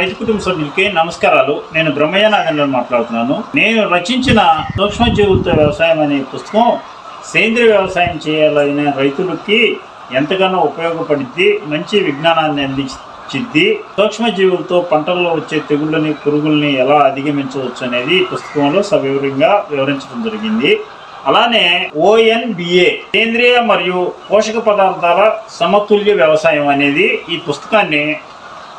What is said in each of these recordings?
రైతు కుటుంబ సభ్యులకి నమస్కారాలు. నేను బ్రహ్మయ్య నాగేంద్ర మాట్లాడుతున్నాను. నేను రచించిన సూక్ష్మజీవులతో వ్యవసాయం అనే పుస్తకం సేంద్రియ వ్యవసాయం చేయాలనే రైతులకి ఎంతగానో ఉపయోగపడింది మంచి విజ్ఞానాన్ని అందించిద్ది. సూక్ష్మజీవులతో పంటల్లో వచ్చే తెగుళ్ళని పురుగుల్ని ఎలా అధిగమించవచ్చు అనేది ఈ పుస్తకంలో సవివరంగా వివరించడం జరిగింది. అలానే ఓఎన్బిఏ సేంద్రియ మరియు పోషక పదార్థాల సమతుల్య వ్యవసాయం అనేది ఈ పుస్తకాన్ని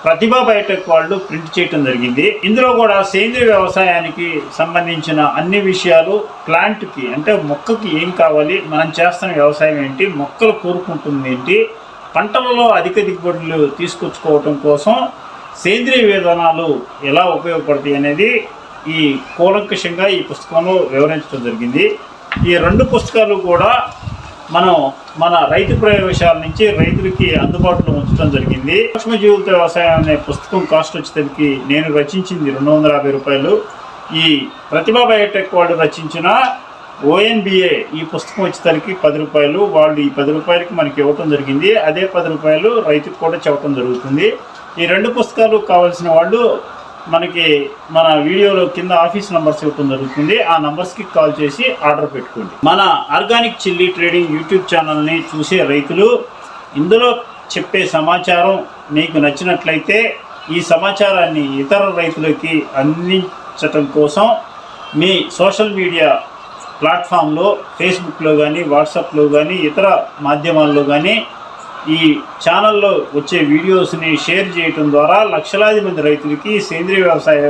ప్రతిభా బయోటెక్ వాళ్ళు ప్రింట్ చేయటం జరిగింది. ఇందులో కూడా సేంద్రియ వ్యవసాయానికి సంబంధించిన అన్ని విషయాలు ప్లాంట్కి అంటే మొక్కకి ఏం కావాలి మనం చేస్తున్న వ్యవసాయం ఏంటి మొక్కలు కోరుకుంటుంది ఏంటి పంటలలో అధిక దిగుబడులు తీసుకొచ్చుకోవటం కోసం సేంద్రియ విధానాలు ఎలా ఉపయోగపడతాయి అనేది ఈ కూలంకషంగా ఈ పుస్తకంలో వివరించడం జరిగింది. ఈ రెండు పుస్తకాలు కూడా మనం మన రైతు ప్రయోగశాల నుంచి రైతులకి అందుబాటులో ఉంచడం జరిగింది. సూక్ష్మజీవులతో వ్యవసాయం అనే పుస్తకం కాస్ట్ వచ్చేసరికి నేను రచించింది రెండు వందల యాభై రూపాయలు. ఈ ప్రతిభా బయోటెక్ వాళ్ళు రచించిన ఓఎన్బిఏ ఈ పుస్తకం వచ్చేసరికి పది రూపాయలు. వాళ్ళు ఈ పది రూపాయలకి మనకి ఇవ్వటం జరిగింది. అదే పది రూపాయలు రైతుకు కూడా చెప్పడం జరుగుతుంది. ఈ రెండు పుస్తకాలు కావాల్సిన వాళ్ళు మనకి మన వీడియోలో కింద ఆఫీస్ నంబర్స్ ఇవ్వటం జరుగుతుంది. ఆ నంబర్స్కి కాల్ చేసి ఆర్డర్ పెట్టుకోండి. మన ఆర్గానిక్ చిల్లీ ట్రేడింగ్ యూట్యూబ్ ఛానల్ని చూసే రైతులు ఇందులో చెప్పే సమాచారం మీకు నచ్చినట్లయితే ఈ సమాచారాన్ని ఇతర రైతులకి అందించటం కోసం మీ సోషల్ మీడియా ప్లాట్ఫామ్లో ఫేస్బుక్లో కానీ వాట్సాప్లో కానీ ఇతర మాధ్యమాల్లో కానీ ఈ ఛానల్లో వచ్చే వీడియోస్ని షేర్ చేయటం ద్వారా లక్షలాది మంది రైతులకి సేంద్రియ వ్యవసాయ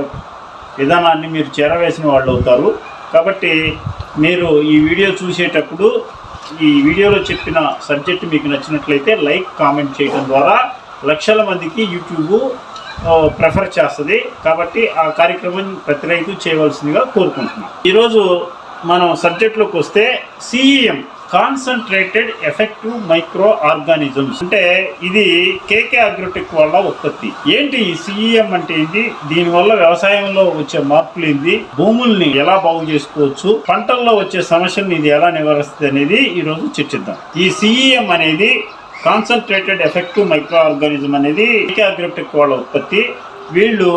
విధానాన్ని మీరు చేరవేసిన వాళ్ళు అవుతారు. కాబట్టి మీరు ఈ వీడియో చూసేటప్పుడు ఈ వీడియోలో చెప్పిన సబ్జెక్ట్ మీకు నచ్చినట్లయితే లైక్ కామెంట్ చేయడం ద్వారా లక్షల మందికి యూట్యూబ్ ప్రిఫర్ చేస్తుంది. కాబట్టి ఆ కార్యక్రమం ప్రతి రైతు చేయవలసిందిగా కోరుకుంటున్నాం. ఈరోజు మనం సబ్జెక్ట్లోకి వస్తే CEM concentrated effective micro organisms అంటే ఇది కేకే అగ్రోటెక్ వల్ల ఉత్పత్తి. ఏంటి ఈ సిఈఎం అంటే ఏంటి? దీనివల్ల వ్యవసాయంలో వచ్చే మార్పులు ఏంటి? భూముల్ని ఎలా బాగు చేసుకోవచ్చు? పంటల్లో వచ్చే సమస్యలను ఇది ఎలా నివారిస్తుంది అనేది ఈ రోజు చర్చిద్దాం. ఈ సిఈఎం అనేది కాన్సన్ట్రేటెడ్ ఎఫెక్టివ్ మైక్రో ఆర్గానిజం అనేది కేకే అగ్రోటెక్ వాళ్ళ ఉత్పత్తి. వీళ్ళు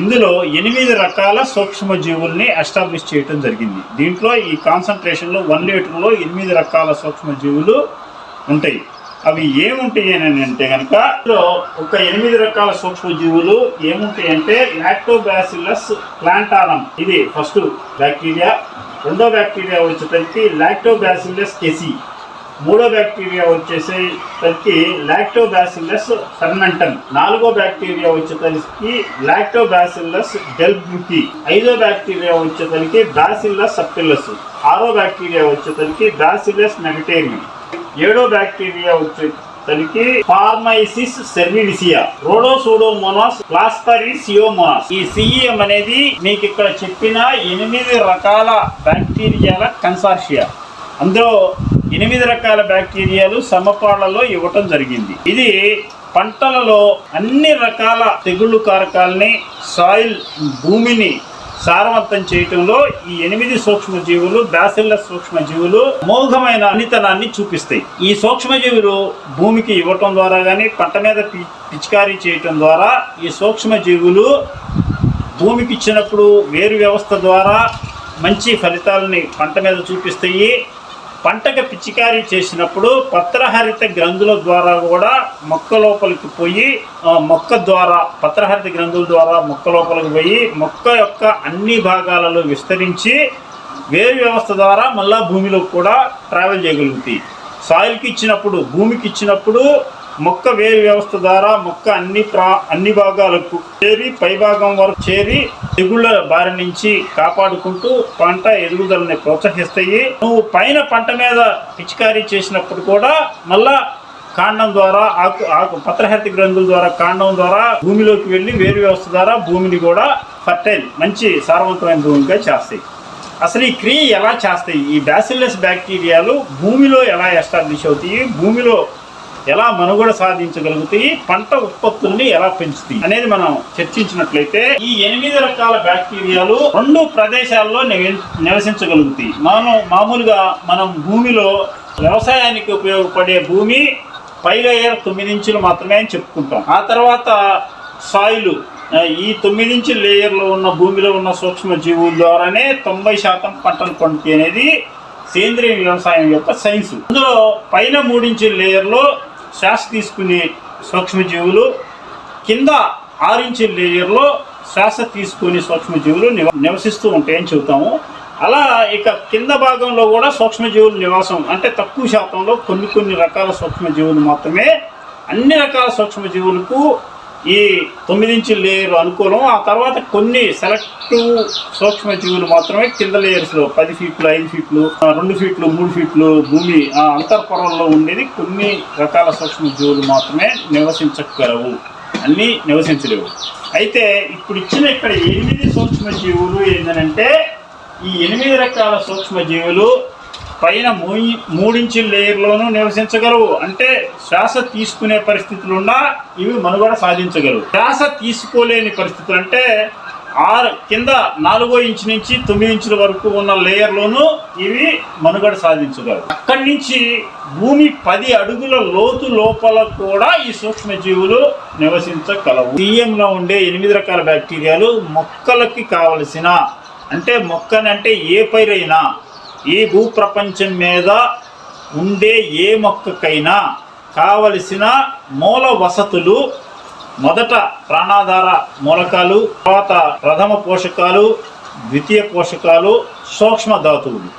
ఇందులో ఎనిమిది రకాల సూక్ష్మజీవుల్ని ఎస్టాబ్లిష్ చేయటం జరిగింది. దీంట్లో ఈ కాన్సన్ట్రేషన్లో వన్ లీటర్లో ఎనిమిది రకాల సూక్ష్మజీవులు ఉంటాయి. అవి ఏముంటాయి అని అంటే కనుక ఇందులో ఒక ఎనిమిది రకాల సూక్ష్మజీవులు ఏముంటాయి అంటే లాక్టోబాసిల్లస్ ప్లాంటానం ఇది ఫస్ట్ బ్యాక్టీరియా. రెండో బ్యాక్టీరియా వచ్చేటప్పటికి లాక్టోబాసిల్లస్ కెసి మూడో బ్యాక్టీరియా వచ్చేసరికి లాక్టోబాసిల్లస్ ఫెర్మెంటన్ నాలుగో బ్యాక్టీరియా వచ్చేసరికి లాక్టోబాసిల్లస్ డెల్బ్రుకి ఐదో బ్యాక్టీరియా వచ్చేసరికి బాసిల్లస్ సప్టిల్లస్ ఆరో బ్యాక్టీరియా వచ్చేసరికి బాసిల్లస్ మెడిటేరియం ఏడో బ్యాక్టీరియా వచ్చేసరికి ఫార్మైసిస్ సెర్విడిసియా రోడోసోడోమోనాస్ ప్లాస్పరిసియోమోనాస్ ఈ సిఈఎం అనేది మీకు ఇక్కడ చెప్పిన ఎనిమిది రకాల బ్యాక్టీరియాల కన్సార్షియా అందులో ఎనిమిది రకాల బ్యాక్టీరియాలు సమపాళ్ళలో ఇవ్వటం జరిగింది. ఇది పంటలలో అన్ని రకాల తెగుళ్ళు కారకాలని సాయిల్ భూమిని సారవంతం చేయటంలో ఈ ఎనిమిది సూక్ష్మజీవులు బ్యాసిల్ల సూక్ష్మజీవులు మోఘమైన అనితనాన్ని చూపిస్తాయి. ఈ సూక్ష్మజీవులు భూమికి ఇవ్వటం ద్వారా కానీ పంట మీద పిచికారీ చేయటం ద్వారా ఈ సూక్ష్మజీవులు భూమికి ఇచ్చినప్పుడు వేరు వ్యవస్థ ద్వారా మంచి ఫలితాలని పంట మీద చూపిస్తాయి. పంటకు పిచికారీ చేసినప్పుడు పత్రహరిత గ్రంథుల ద్వారా కూడా మొక్క లోపలికి పోయి మొక్క ద్వారా పత్రహరిత గ్రంథుల ద్వారా మొక్క లోపలికి పోయి మొక్క యొక్క అన్ని భాగాలలో విస్తరించి వేరు వ్యవస్థ ద్వారా మళ్ళా భూమిలో కూడా ట్రావెల్ చేయగలుగుతాయి. సాయిల్కి ఇచ్చినప్పుడు భూమికి ఇచ్చినప్పుడు మొక్క వేరు వ్యవస్థ ద్వారా మొక్క అన్ని ప్రా అన్ని భాగాలకు చేరి పై భాగం వరకు చేరి తెగుళ్ళ బారి నుంచి కాపాడుకుంటూ పంట ఎదుగుదలని ప్రోత్సహిస్తాయి. నువ్వు పైన పంట మీద పిచికారీ చేసినప్పుడు కూడా మళ్ళా కాండం ద్వారా ఆకు ఆకు పత్రహరిత గ్రంథుల ద్వారా కాండం ద్వారా భూమిలోకి వెళ్ళి వేరు వ్యవస్థ ద్వారా భూమిని కూడా ఫర్టైల్ మంచి సారవంతమైన భూమిగా చేస్తాయి. అసలు ఈ క్రియ ఎలా చేస్తాయి? ఈ బ్యాసిల్లస్ బ్యాక్టీరియాలు భూమిలో ఎలా ఎస్టాబ్లిష్ అవుతాయి? భూమిలో ఎలా మనుగడ సాధించగలుగుతాయి పంట ఉత్పత్తుల్ని ఎలా పెంచుతాయి అనేది మనం చర్చించినట్లయితే ఈ ఎనిమిది రకాల బ్యాక్టీరియాలు రెండు ప్రదేశాల్లో నివసించగలుగుతాయి. మనం మామూలుగా మనం భూమిలో వ్యవసాయానికి ఉపయోగపడే భూమి పై లేయర్ తొమ్మిది ఇంచులు మాత్రమే అని చెప్పుకుంటాం. ఆ తర్వాత సాయిలు ఈ తొమ్మిదించి లేయర్లో ఉన్న భూమిలో ఉన్న సూక్ష్మ జీవుల ద్వారానే తొంభై శాతం పంటలు పండుతాయి అనేది సేంద్రియ వ్యవసాయం యొక్క సైన్స్. అందులో పైన మూడించు లేయర్లో శ్వాస తీసుకునే సూక్ష్మజీవులు కింద ఆరించు లేయర్లో శ్వాస తీసుకునే సూక్ష్మజీవులు నివ నివసిస్తూ ఉంటాయని చెబుతాము. అలా ఇక కింద భాగంలో కూడా సూక్ష్మజీవుల నివాసం అంటే తక్కువ శాతంలో కొన్ని కొన్ని రకాల సూక్ష్మజీవులు మాత్రమే అన్ని రకాల సూక్ష్మజీవులకు ఈ తొమ్మిది ఇంచుల లేయర్ అనుకూలం ఆ తర్వాత కొన్ని సెలెక్టివ్ సూక్ష్మజీవులు మాత్రమే కింద లేయర్స్లో పది ఫీట్లు ఐదు ఫీట్లు రెండు ఫీట్లు మూడు ఫీట్లు భూమి ఆ, అంతర్పొరంలో ఉండేది. కొన్ని రకాల సూక్ష్మజీవులు మాత్రమే నివసించగలవు. అన్నీ నివసించలేవు. అయితే ఇప్పుడు ఇచ్చిన ఇక్కడ ఎనిమిది సూక్ష్మజీవులు ఏంటంటే ఈ ఎనిమిది రకాల సూక్ష్మజీవులు పైన మూడించి మూడించుల లేయర్లోనూ నివసించగలవు. అంటే శ్వాస తీసుకునే పరిస్థితులు ఉన్నా ఇవి మనుగడ సాధించగలవు. శ్వాస తీసుకోలేని పరిస్థితులు అంటే ఆరు కింద నాలుగో ఇంచు నుంచి తొమ్మిది ఇంచుల వరకు ఉన్న లేయర్లోనూ ఇవి మనుగడ సాధించగలవు. అక్కడి నుంచి భూమి పది అడుగుల లోతు లోపల కూడా ఈ సూక్ష్మజీవులు నివసించగలవు. బియ్యంలో ఉండే ఎనిమిది రకాల బ్యాక్టీరియాలు మొక్కలకి కావలసిన అంటే మొక్కనంటే ఏ పైరైనా ఈ భూప్రపంచం మీద ఉండే ఏ మొక్కకైనా కావలసిన మూల వసతులు మొదట ప్రాణాధార మూలకాలు తర్వాత ప్రథమ పోషకాలు ద్వితీయ పోషకాలు సూక్ష్మ ధాతువులు.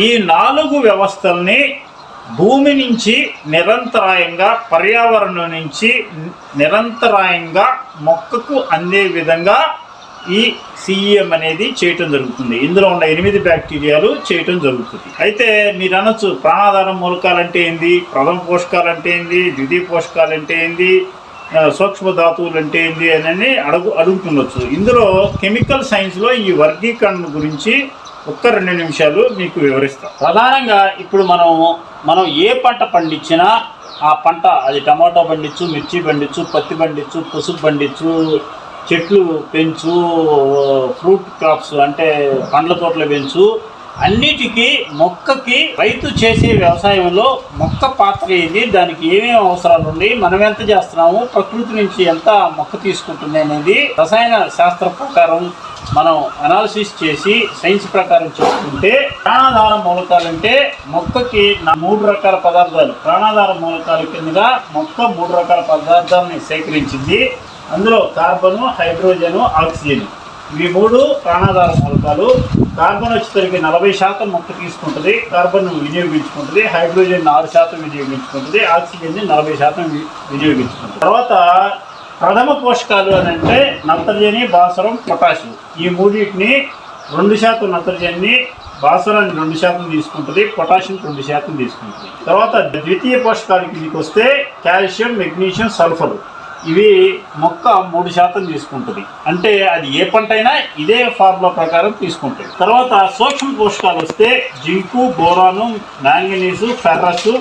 ఈ నాలుగు వ్యవస్థల్ని భూమి నుంచి నిరంతరాయంగా పర్యావరణం నుంచి నిరంతరాయంగా మొక్కకు అందే విధంగా ఈ సిఈఎం అనేది చేయటం జరుగుతుంది. ఇందులో ఉన్న ఎనిమిది బ్యాక్టీరియాలు చేయటం జరుగుతుంది. అయితే మీరు అనొచ్చు ప్రాణాధారం మూలకాలు అంటే ఏంది? ప్రథమ పోషకాలు అంటే ఏంది? ద్వితీయ పోషకాలు అంటే ఏంది సూక్ష్మ ధాతువులు అంటే ఏంది అని అడుగు అడుగుతుండొచ్చు. ఇందులో కెమికల్ సైన్స్లో ఈ వర్గీకరణ గురించి ఒక్క రెండు నిమిషాలు మీకు వివరిస్తాం. ప్రధానంగా ఇప్పుడు మనం మనం ఏ పంట పండించినా ఆ పంట అది టమాటో పండించు మిర్చి పండించు పత్తి పండించు పసుపు పండించు చెట్లు పెంచు ఫ్రూట్ క్రాప్స్ అంటే పండ్ల తోటలు పెంచు అన్నిటికీ మొక్కకి రైతు చేసే వ్యవసాయంలో మొక్క పాత్ర ఏది దానికి ఏమేమి అవసరాలు ఉన్నాయి మనం ఎంత చేస్తున్నాము ప్రకృతి నుంచి ఎంత మొక్క తీసుకుంటుంది అనేది రసాయన శాస్త్ర ప్రకారం మనం అనాలిసిస్ చేసి సైన్స్ ప్రకారం చూసుకుంటే ప్రాణాధార మూలకాలు అంటే మొక్కకి నా మూడు రకాల పదార్థాలు. ప్రాణాధార మూలకాల కిందగా మొక్క మూడు రకాల పదార్థాలని సేకరించింది. అందులో కార్బను హైడ్రోజను ఆక్సిజన్. ఇవి మూడు ప్రాణాధార మూలకాలు. కార్బన్ వచ్చేసరికి నలభై శాతం మొక్క తీసుకుంటుంది. కార్బన్ వినియోగించుకుంటుంది. హైడ్రోజన్ ఆరు శాతం వినియోగించుకుంటుంది. ఆక్సిజన్ నలభై శాతం వి- వినియోగించుకుంటుంది. తర్వాత ప్రథమ పోషకాలు అని అంటే నత్రజని భాస్వరం పొటాషియం. ఈ మూడింటిని రెండు శాతం నత్రజని భాస్వరాన్ని రెండు శాతం తీసుకుంటుంది. పొటాషియం రెండు శాతం తీసుకుంటుంది. తర్వాత ద్వితీయ పోషకాలకి వస్తే కాల్షియం మెగ్నీషియం సల్ఫర్. ఇవి మొక్క మూడు శాతం తీసుకుంటుంది. అంటే అది ఏ పంట అయినా ఇదే ఫార్ములా ప్రకారం తీసుకుంటుంది. తర్వాత సూక్ష్మ పోషకాలు వస్తే zinc boron manganese ferrous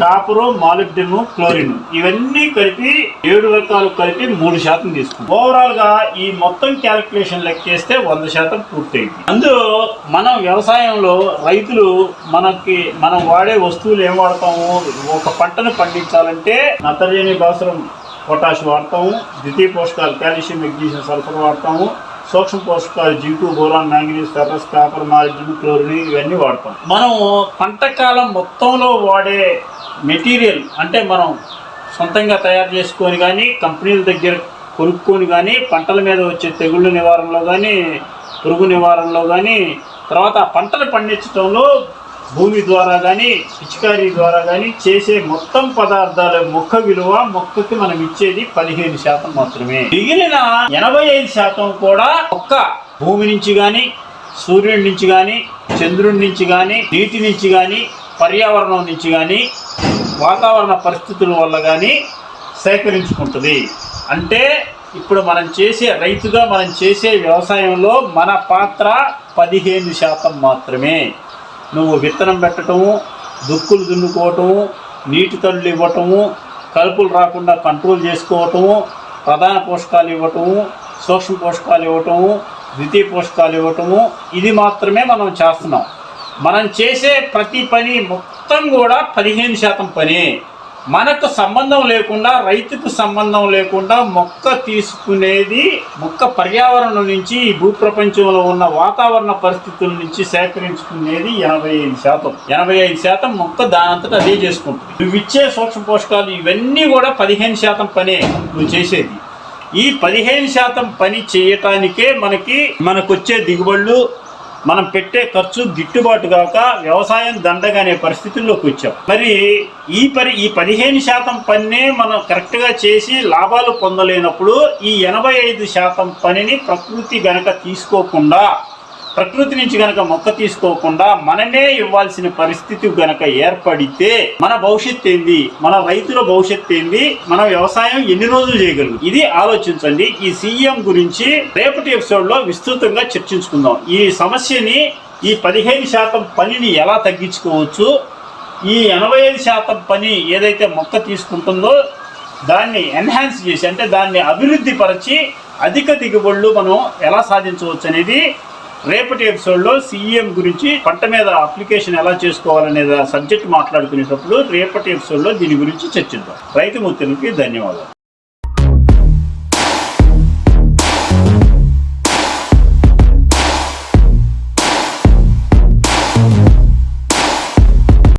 copper molybdenum chlorine ఇవన్నీ కలిపి ఏడు రకాలు కలిపి మూడు శాతం తీసుకుంటాం ఓవరాల్గా ఈ మొత్తం క్యాలిక్యులేషన్ లెక్కేస్తే వంద శాతం పూర్తయింది. అందులో మనం వ్యవసాయంలో రైతులు మనకి మనం వాడే వస్తువులు ఏం వాడతాము? ఒక పంటను పండించాలంటే నత్రజని భాస్వరం పొటాష్ వాడతాము ద్వితీయ పోషకాలు కాల్షియం మెగ్నీషియం సల్ఫర్ వాడతాము సూక్ష్మ పోషకాలు zinc boron manganese ferrous copper molybdenum chlorine ఇవన్నీ వాడతాం. మనం పంట కాలం మొత్తంలో వాడే మెటీరియల్ అంటే మనం సొంతంగా తయారు చేసుకొని కానీ కంపెనీల దగ్గర కొనుక్కొని కానీ పంటల మీద వచ్చే తెగుళ్ళ నివారణలో కానీ పురుగు నివారణలో కానీ తర్వాత పంటలు పండించడంలో భూమి ద్వారా కానీ పిచికారీ ద్వారా కానీ చేసే మొత్తం పదార్థాల మొక్క విలువ మొక్కకి మనం ఇచ్చేది పదిహేను శాతం మాత్రమే. మిగిలిన ఎనభై ఐదు శాతం కూడా మొక్క భూమి నుంచి కానీ సూర్యుడి నుంచి కానీ చంద్రుడి నుంచి కానీ నీటి నుంచి కానీ పర్యావరణం నుంచి కానీ వాతావరణ పరిస్థితుల వల్ల కానీ సేకరించుకుంటుంది. అంటే ఇప్పుడు మనం చేసే రైతుగా మనం చేసే వ్యవసాయంలో మన పాత్ర పదిహేను శాతం మాత్రమే. నువ్వు విత్తనం పెట్టడము దుక్కులు దున్నుకోవటము నీటి తల్లు ఇవ్వటము కలుపులు రాకుండా కంట్రోల్ చేసుకోవటము ప్రధాన పోషకాలు ఇవ్వటము సూక్ష్మ పోషకాలు ఇవ్వటము ద్వితీయ పోషకాలు ఇవ్వటము ఇది మాత్రమే మనం చేస్తున్నాం. మనం చేసే ప్రతి పని మొత్తం కూడా పదిహేను శాతం పని. మనకు సంబంధం లేకుండా రైతుకు సంబంధం లేకుండా మొక్క తీసుకునేది మొక్క పర్యావరణం నుంచి ఈ భూప్రపంచంలో ఉన్న వాతావరణ పరిస్థితుల నుంచి సేకరించుకునేది ఎనభై ఐదు శాతం. ఎనభై ఐదు శాతం మొక్క దానంతట అదే చేసుకుంటుంది. నువ్వు ఇచ్చే సూక్ష్మ పోషకాలు ఇవన్నీ కూడా పదిహేను శాతం పనే నువ్వు చేసేది. ఈ పదిహేను శాతం పని చేయటానికే మనకి మనకొచ్చే దిగుబడులు మనం పెట్టే ఖర్చు గిట్టుబాటు కాక వ్యవసాయం దండగా అనే పరిస్థితుల్లోకి వచ్చాం. మరి ఈ పరి ఈ పదిహేను శాతం పన్నే మనం కరెక్ట్గా చేసి లాభాలు పొందలేనప్పుడు ఈ ఎనభై ఐదు శాతం పనిని ప్రకృతి గనక తీసుకోకుండా ప్రకృతి నుంచి గనక మొక్క తీసుకోకుండా మనమే ఇవ్వాల్సిన పరిస్థితి గనక ఏర్పడితే మన భవిష్యత్ ఏంది? మన రైతుల భవిష్యత్ ఏంది? మన వ్యవసాయం ఎన్ని రోజులు చేయగలరు ఇది ఆలోచించండి. ఈ సీఎం గురించి రేపటి ఎపిసోడ్లో విస్తృతంగా చర్చించుకుందాం. ఈ సమస్యని ఈ పదిహేను శాతం పనిని ఎలా తగ్గించుకోవచ్చు? ఈ ఎనభై ఐదు శాతం పని ఏదైతే మొక్క తీసుకుంటుందో దాన్ని ఎన్హాన్స్ చేసి అంటే దాన్ని అభివృద్ధి పరచి అధిక దిగుబడులు మనం ఎలా సాధించవచ్చు అనేది రేపటి ఎపిసోడ్లో సీఎం గురించి పంట మీద అప్లికేషన్ ఎలా చేసుకోవాలనే సబ్జెక్ట్ మాట్లాడుకునేటప్పుడు రేపటి ఎపిసోడ్లో దీని గురించి చర్చిద్దాం. రైతు మిత్రులకి ధన్యవాదాలు.